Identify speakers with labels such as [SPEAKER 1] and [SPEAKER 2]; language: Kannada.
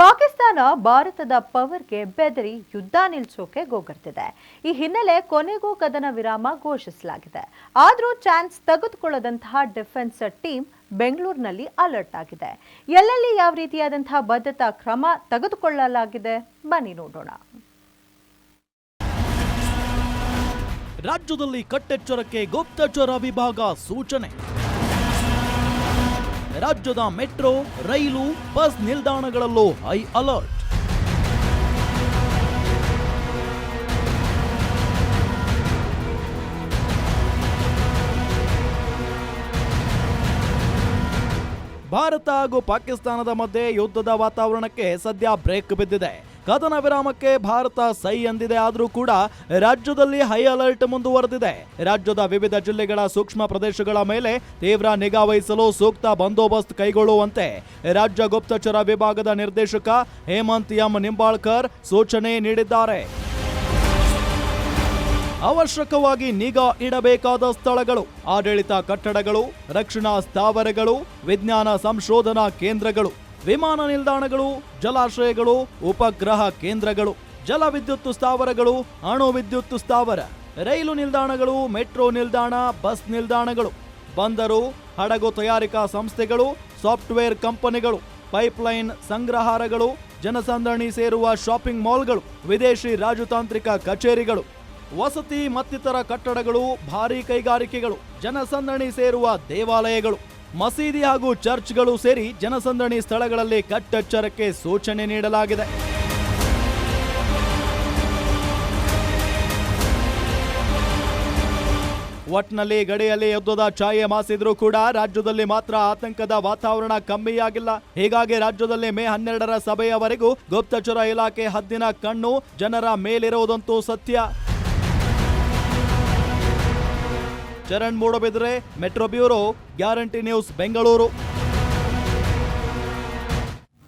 [SPEAKER 1] ಪಾಕಿಸ್ತಾನ ಭಾರತದ ಪವರ್ಗೆ ಬೆದರಿ, ಯುದ್ಧ ನಿಲ್ಲಿಸೋಕೆ ಗೋಗರ್ತಿದೆ. ಈ ಹಿನ್ನೆಲೆ ಕೊನೆಗೂ ಕದನ ವಿರಾಮ ಘೋಷಿಸಲಾಗಿದೆ. ಆದರೂ ಚಾನ್ಸ್ ತೆಗೆದುಕೊಳ್ಳದಂತಹ ಡಿಫೆನ್ಸ್ ಟೀಮ್ ಬೆಂಗಳೂರಿನಲ್ಲಿ ಅಲರ್ಟ್ ಆಗಿದೆ. ಎಲ್ಲೆಲ್ಲಿ ಯಾವ ರೀತಿಯಾದಂತಹ ಭದ್ರತಾ ಕ್ರಮ ತೆಗೆದುಕೊಳ್ಳಲಾಗಿದೆ? ಬನ್ನಿ ನೋಡೋಣ.
[SPEAKER 2] ರಾಜ್ಯದಲ್ಲಿ ಕಟ್ಟೆಚ್ಚರಕ್ಕೆ ಗುಪ್ತಚರ ವಿಭಾಗ ಸೂಚನೆ. ರಾಜ್ಯದ ಮೆಟ್ರೋ ರೈಲು ಬಸ್ ನಿಲ್ದಾಣಗಳಲ್ಲೂ ಹೈ ಅಲರ್ಟ್. ಭಾರತ ಹಾಗೂ ಪಾಕಿಸ್ತಾನದ ಮಧ್ಯೆ ಯುದ್ಧದ ವಾತಾವರಣಕ್ಕೆ ಸದ್ಯ ಬ್ರೇಕ್ ಬಿದ್ದಿದೆ. ಕದನ ವಿರಾಮಕ್ಕೆ ಭಾರತ ಸೈ ಎಂದಿದೆ. ಆದರೂ ಕೂಡ ರಾಜ್ಯದಲ್ಲಿ ಹೈ ಅಲರ್ಟ್ ಮುಂದುವರೆದಿದೆ. ರಾಜ್ಯದ ವಿವಿಧ ಜಿಲ್ಲೆಗಳ ಸೂಕ್ಷ್ಮ ಪ್ರದೇಶಗಳ ಮೇಲೆ ತೀವ್ರ ನಿಗಾ ವಹಿಸಲು ಸೂಕ್ತ ಬಂದೋಬಸ್ತ್ ಕೈಗೊಳ್ಳುವಂತೆ ರಾಜ್ಯ ಗುಪ್ತಚರ ವಿಭಾಗದ ನಿರ್ದೇಶಕ ಹೇಮಂತ್ ಎಂ ನಿಂಬಾಳ್ಕರ್ ಸೂಚನೆ ನೀಡಿದ್ದಾರೆ. ಅವಶ್ಯಕವಾಗಿ ನಿಗಾ ಇಡಬೇಕಾದ ಸ್ಥಳಗಳು, ಆಡಳಿತ ಕಟ್ಟಡಗಳು, ರಕ್ಷಣಾ ಸ್ಥಾವರಗಳು, ವಿಜ್ಞಾನ ಸಂಶೋಧನಾ ಕೇಂದ್ರಗಳು, ವಿಮಾನ ನಿಲ್ದಾಣಗಳು, ಜಲಾಶಯಗಳು, ಉಪಗ್ರಹ ಕೇಂದ್ರಗಳು ಜಲ ವಿದ್ಯುತ್ ಸ್ಥಾವರಗಳು ಅಣು ವಿದ್ಯುತ್ ಸ್ಥಾವರ, ರೈಲು ನಿಲ್ದಾಣಗಳು, ಮೆಟ್ರೋ ನಿಲ್ದಾಣ, ಬಸ್ ನಿಲ್ದಾಣಗಳು, ಬಂದರು, ಹಡಗು ತಯಾರಿಕಾ ಸಂಸ್ಥೆಗಳು, ಸಾಫ್ಟ್ವೇರ್ ಕಂಪನಿಗಳು, ಪೈಪ್ಲೈನ್ ಸಂಗ್ರಹಾರಗಳು, ಜನಸಂದಣಿ ಸೇರುವ ಶಾಪಿಂಗ್ ಮಾಲ್ಗಳು, ವಿದೇಶಿ ರಾಜತಾಂತ್ರಿಕ ಕಚೇರಿಗಳು. ವಸತಿ ಮತ್ತಿತರ ಕಟ್ಟಡಗಳು, ಭಾರೀ ಕೈಗಾರಿಕೆಗಳು, ಜನಸಂದಣಿ ಸೇರುವ ದೇವಾಲಯಗಳು, ಮಸೀದಿ ಹಾಗೂ ಚರ್ಚ್ಗಳು ಸೇರಿ ಜನಸಂದಣಿ ಸ್ಥಳಗಳಲ್ಲಿ ಕಟ್ಟೆಚ್ಚರಕ್ಕೆ ಸೂಚನೆ ನೀಡಲಾಗಿದೆ. ಒಟ್ನಲ್ಲಿ ಗಡಿಯಲ್ಲಿ ಯುದ್ಧದ ಛಾಯೆ ಮಾಸಿದ್ರೂ ಕೂಡ ರಾಜ್ಯದಲ್ಲಿ ಮಾತ್ರ ಆತಂಕದ ವಾತಾವರಣ ಕಮ್ಮಿಯಾಗಿಲ್ಲ. ಹೀಗಾಗಿ ರಾಜ್ಯದಲ್ಲಿ ಮೇ ಹನ್ನೆರಡರ ಸಭೆಯವರೆಗೂ ಗುಪ್ತಚರ ಇಲಾಖೆ ಹದ್ದಿನ ಕಣ್ಣು ಜನರ ಮೇಲಿರುವುದಂತೂ ಸತ್ಯ. Charan Moodbidri metro bureau guarantee news Bengaluru.